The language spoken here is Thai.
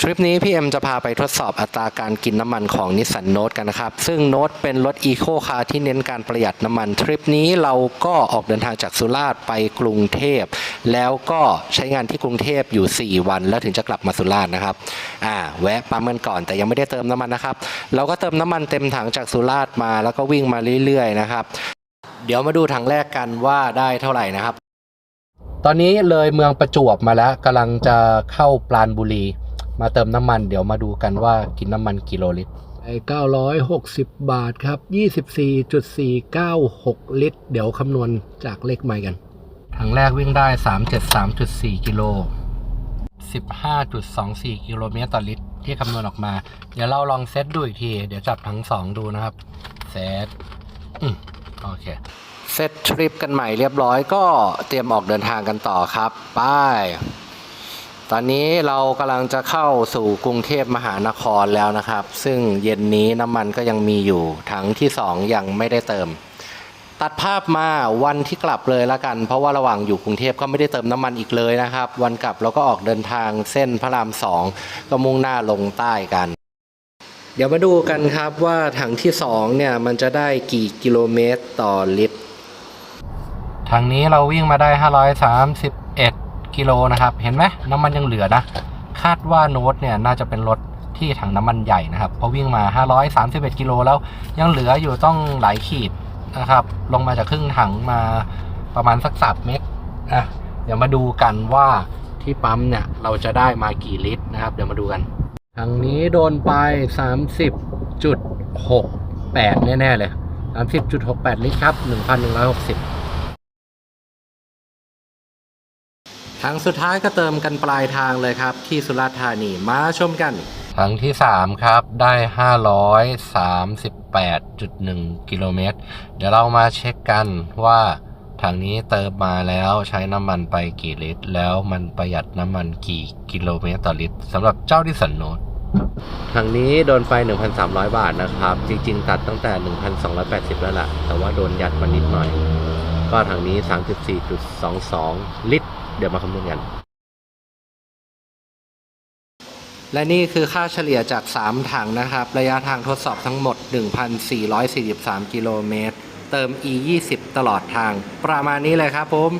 ทริปนี้พี่เอ็มจะพาไปทดสอบอัตราการกินน้ำมันของนิสสันโน e กันนะครับ ซึ่งโน e เป็นรถอีโคคาร์ที่เน้นการประหยัดน้ำมัน ทริปนี้เราก็ออกเดินทางจากสุราษฎร์ไปกรุงเทพ แล้วก็ใช้งานที่กรุงเทพอยู่ 4 วัน แล้วถึงจะกลับมาสุราษฎร์นะครับอ่าแวะปั๊มกันก่อนแต่ยังไม่ได้เติมน้ำมันนะครับ เราก็เติมน้ำมันเต็มถังจากสุราษฎร์มาแล้วก็วิ่งมาเรื่อยๆนะครับเดี๋ยวมาดูถังแรกกันว่าได้เท่าไหร่นะครับ ตอนนี้เลยเมืองประจวบมาแล้วกำลังจะเข้าปราณบุรี มาเติมน้ำมันเดี๋ยวมาดูกันว่ากินน้ำมันกิโลลิตรเก้าร้อยหกสิบบาทครับยี่สิบสี่จุดสี่เก้าหกลิตร เดี๋ยวคำนวณจากเลขใหม่กัน ถังแรกวิ่งได้สามเจ็ดสามจุดสี่กิโลสิบห้าจุดสองสี่กิโลเมตรต่อลิตร ที่คำนวณออกมา เดี๋ยวเราลองเซตดูอีกที เดี๋ยวจับทั้งสองดูนะครับ เซตอืมโอเค เซตทริปกันใหม่เรียบร้อยก็เตรียมออกเดินทางกันต่อครับ ไป้าย ตอนนี้เรากำลังจะเข้าสู่กรุงเทพมหานครแล้วนะครับ ซึ่งเย็นนี้น้ำมันก็ยังมีอยู่ถังที่สองยังไม่ได้เติม ตัดภาพมาวันที่กลับเลยละกัน เพราะว่าระหว่างอยู่กรุงเทพก็ไม่ได้เติมน้ำมันอีกเลยนะครับ วันกลับเราก็ออกเดินทางเส้นพระรามสองก็มุ่งหน้าลงใต้กัน เดี๋ยวมาดูกันครับว่าถังที่สองเนี่ยมันจะได้กี่กิโลเมตรต่อลิตรทางนี้เราวิ่งมาได้ 531 กิโลนะครับ เห็นไหมน้ำมันยังเหลือนะ คาดว่าโน้ตเนี่ยน่าจะเป็นรถที่ถังน้ำมันใหญ่นะครับเพราะวิ่งมา 531กิโลแล้วยังเหลืออยู่ต้องหลายขีดนะครับ ลงมาจากครึ่งถังมาประมาณสักสับเมตรอะเดี๋ยวมาดูกันว่าที่ปั๊มเนี่ยเราจะได้มากี่ลิตรนะครับ เดี๋ยวมาดูกันทางนี้โดนไป 30.68 แน่ ๆ เลย 30.68 ลิตรครับ 1,160 ทางสุดท้ายก็เติมกันปลายทางเลยครับ ที่สุราษฎร์ธานีมาชมกันทางที่ 3 ครับ ได้ 538.1 กิโลเมตร เดี๋ยวเรามาเช็คกันว่าทางนี้เติมมาแล้วใช้น้ำมันไปกี่ลิตร แล้วมันประหยัดน้ำมันกี่กิโลเมตรต่อลิตรสำหรับเจ้าดิสันโนดทางนี้โดนไป1,300 บาทนะครับ จริง ๆ ตัดตั้งแต่ 1,280 แล้วล่ะ แต่ว่าโดนยัดมานิดหน่อย ก็ทางนี้ 34.22 ลิตร เดี๋ยวมาคำนวณกัน และนี่คือค่าเฉลี่ยจาก 3 ถังนะครับ ระยะทางทดสอบทั้งหมด 1,443 กิโลเมตร เติม E 20ตลอดทาง ประมาณนี้เลยครับผม